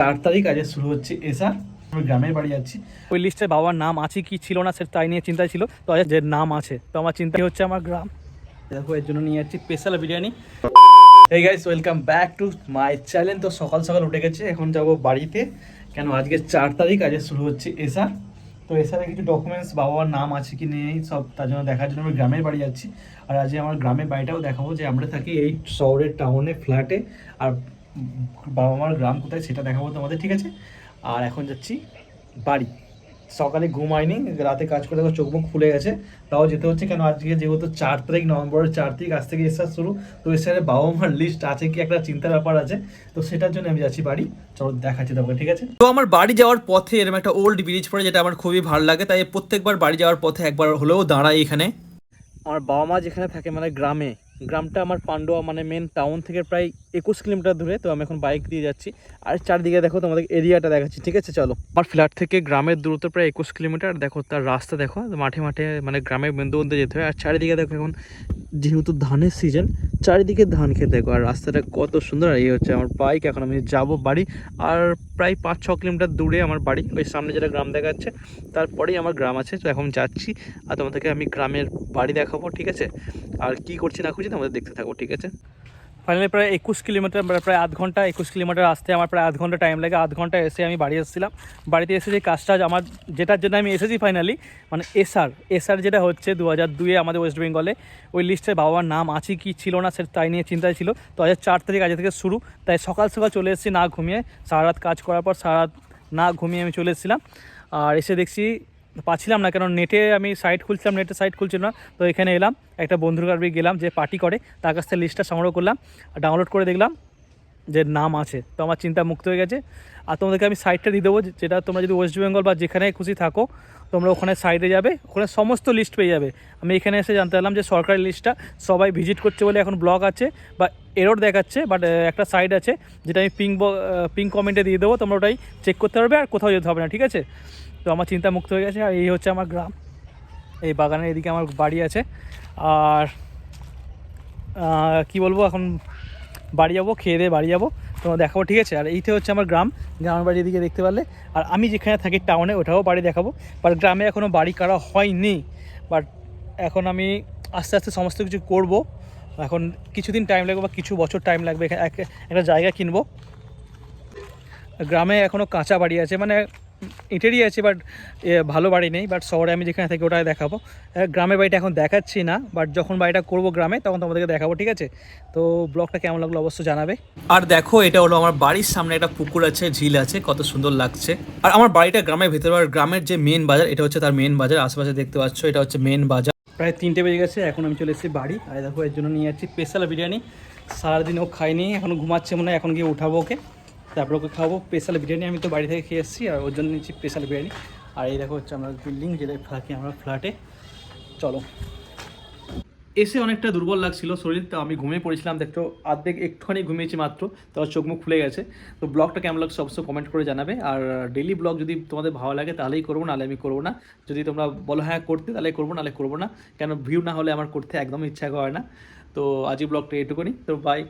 চার তারিখ আজ শুরু হচ্ছে এসা আমি গ্রামের বাড়ি যাচ্ছি। ওই লিস্টে বাবার নাম আছে কি ছিল না সেটা তাই নিয়ে চিন্তায় ছিল। তো আজ যে নাম আছে তো আমার চিন্তা হচ্ছে আমার গ্রাম। দেখো এর জন্য নিয়ে যাচ্ছি স্পেশাল বিরিয়ানি। এই guys welcome back to my channel তো সকাল সকাল উঠে গেছে এখন যাব বাড়িতে। কেন আজকে চার তারিখ আজ শুরু হচ্ছে এসা তো এসারে কিছু ডকুমেন্টস বাবার নাম আছে কি নেই সব তার জন্য দেখার জন্য আমি গ্রামের বাড়ি যাচ্ছি। আর আজকে আমার গ্রামের বাড়িটাও দেখাবো যে আমরা থাকি এই শহরের টাউনে ফ্ল্যাটে আর বাবা মার গ্রাম কোথায় সেটা দেখাবো তোমাদের ঠিক আছে? আর এখন যাচ্ছি বাড়ি। সকালে ঘুম হয়নি রাতে কাজ করে দেখো চোখ মুখ ফুলে গেছে তাও যেতে হচ্ছে কেন? আজকে যেহেতু চার তারিখ নভেম্বরের চার তারিখ আজ থেকে এসে শুরু তো সাথে বাবা মার লিস্ট আছে কি একটা চিন্তার ব্যাপার আছে তো সেটার জন্য আমি যাচ্ছি বাড়ি। চলো দেখাচ্ছি তোমাকে ঠিক আছে? তো আমার বাড়ি যাওয়ার পথে এরকম একটা ওল্ড ব্রিজ পড়ে যেটা আমার খুবই ভালো লাগে তাই প্রত্যেকবার বাড়ি যাওয়ার পথে একবার হলেও দাঁড়াই এখানে। আমার বাবা মা যেখানে থাকে মানে গ্রামে গ্রামটা আমার পান্ডুয়া মানে মেন টাউন থেকে প্রায় একুশ কিলোমিটার দূরে, তো আমি এখন বাইক দিয়ে যাচ্ছি। আর চারদিকে দেখো তোমাদের এরিয়াটা দেখাচ্ছি, ঠিক আছে? চলো। আমার ফ্ল্যাট থেকে গ্রামের দূরত্ব প্রায় একুশ কিলোমিটার। দেখো, তার রাস্তা দেখো মাঠে মাঠে মানে গ্রামের বিন্দু মধ্যে যেতে হয়। আর চারিদিকে দেখো এখন, যেহেতু ধানের সিজন চারিদিকে ধান খেতে দেখো। আর রাস্তাটা কত সুন্দর। আর এই হচ্ছে আমার বাইক এখন আমি যাব বাড়ি। আর প্রায় পাঁচ ছ কিলোমিটার দূরে আমার বাড়ি। ওই সামনে যেটা গ্রাম দেখা যাচ্ছে তারপরেই আমার গ্রাম আছে। তো এখন যাচ্ছি। আর তোমাদেরকে আমি গ্রামের বাড়ি দেখাবো, ঠিক আছে? আর কি করছি না করছি তোমাদের দেখতে থাকব, ঠিক আছে? ফাইনালি প্রায় একুশ কিলোমিটার, প্রায় আধ ঘণ্টা একুশ কিলোমিটার আসতে আমার প্রায় আধ ঘণ্টা টাইম লাগে। আধ ঘণ্টা এসে আমি বাড়ি এসেছিলাম। বাড়িতে এসে যে কাজটা আমার, যেটার জন্য আমি এসেছি ফাইনালি মানে এসআর এসআর যেটা হচ্ছে দু হাজার দুয়ে আমাদের ওয়েস্ট বেঙ্গলে ওই লিস্টে বাবার নাম আছে কি ছিল না সেটা তাই নিয়ে চিন্তায় ছিল। তো হাজার চার তারিখ আজ থেকে শুরু। তাই সকাল সকাল চলে এসেছি না ঘুমিয়ে। সারা রাত কাজ করার পর সারা রাত না ঘুমিয়ে আমি চলে এসেছিলাম। আর এসে দেখছি পাচ্ছিলাম না, কেন নেটে আমি সাইট খুলছিলাম নেটে সাইট খুলছিল না। তো এখানে এলাম, একটা বন্ধুর কাছে গেলাম, যে পার্টি করে, তার কাছ থেকে লিস্টটা সংগ্রহ করলাম ডাউনলোড করে দেখলাম যে নাম আছে। তো আমার চিন্তা মুক্ত হয়ে গেছে। আর তোমাদেরকে আমি সাইটটা দিয়ে দেবো যেটা তোমরা যদি ওয়েস্ট বেঙ্গল বা যেখানে খুশি থাকো, তোমরা ওখানে সাইডে যাবে, ওখানে সমস্ত লিস্ট পেয়ে যাবে। আমি এখানে এসে জানতে পারলাম যে সরকারি লিস্টটা সবাই ভিজিট করছে বলে এখন ব্লগ আছে, বা এরোর দেখাচ্ছে বাট একটা সাইড আছে, যেটা আমি পিঙ্ক পিঙ্ক কমেন্টে দিয়ে দেবো, তোমরা ওটাই চেক করতে পারবে, আর কোথাও যেতে হবে না, ঠিক আছে? তো আমার চিন্তা মুক্ত হয়ে গেছে, আর এই হচ্ছে আমার গ্রাম। এই বাগানের এদিকে আমার বাড়ি আছে। আর কি বলব, এখন বাড়ি যাব, খেয়ে দিয়ে বাড়ি যাব তোমার দেখাবো, ঠিক আছে? আর এইটা হচ্ছে আমার গ্রাম, গ্রামের বাড়ি এদিকে দেখতে পারলে। আর আমি যেখানে থাকি টাউনে, ওটাও বাড়ি দেখাবো। বাট গ্রামে এখনও বাড়ি করা হয়নি। বাট এখন আমি আস্তে আস্তে সমস্ত কিছু করব। এখন কিছুদিন টাইম লাগবে বা কিছু বছর টাইম লাগবে একটা জায়গা কিনবো। গ্রামে এখনও কাঁচা বাড়ি আছে মানে ইটেরই আছে বাট ভালো বাড়ি নেই বাট শহরে আমি যেখানে থাকি ওটাই দেখাবো। গ্রামের বাড়িটা এখন দেখাচ্ছি না বাট যখন বাড়িটা করব গ্রামে তখন তোমাদেরকে দেখাবো ঠিক আছে? তো ব্লগটা কেমন লাগল অবশ্যই জানাবে। আর দেখো এটা হলো আমার বাড়ির সামনে একটা পুকুর আছে ঝিল আছে কত সুন্দর লাগছে। আর আমার বাড়িটা গ্রামের ভেতরে আর গ্রামের যে মেন বাজার এটা হচ্ছে তার মেন বাজার আশেপাশে দেখতে পাচ্ছ এটা হচ্ছে মেন বাজার। প্রায় তিনটে বেজে গেছে এখন আমি চলে এসেছি বাড়ি। আর দেখো এর জন্য নিয়ে যাচ্ছি স্পেশাল বিরিয়ানি। সারাদিন ও খাইনি এখন ঘুমাচ্ছে মনে হয় এখন গিয়ে উঠাবো ওকে। তারপর ওকে খাব স্পেশাল বিরিয়ানি আমি তো বাড়ি থেকে খেয়ে এসেছি, আর ওর জন্য নিচ্ছি স্পেশাল বিরিয়ানি। আর এই দেখো হচ্ছে আমরা বিল্ডিং যেটা থাকি আমরা ফ্ল্যাটে চলো। এসে অনেকটা দুর্বল লাগছিল শরীর, তো আমি ঘুমিয়ে পড়েছিলাম। দেখো অর্ধেক একটুখানি ঘুমিয়েছি মাত্র তাও চোখ মুখ খুলে গেছে। তো ব্লগটা কেমন লাগছে অবশ্যই কমেন্ট করে জানাবে। আর ডেলি ব্লগ যদি তোমাদের ভালো লাগে তাহলেই করব, নাহলে আমি করব না। যদি তোমরা বলো হ্যাঁ করতে, তাহলে করব, নাহলে করব না। কেন ভিউ না হলে আমার করতে একদমই ইচ্ছা করে না। তো আজই ব্লগটা এটুকুনি। তো বাই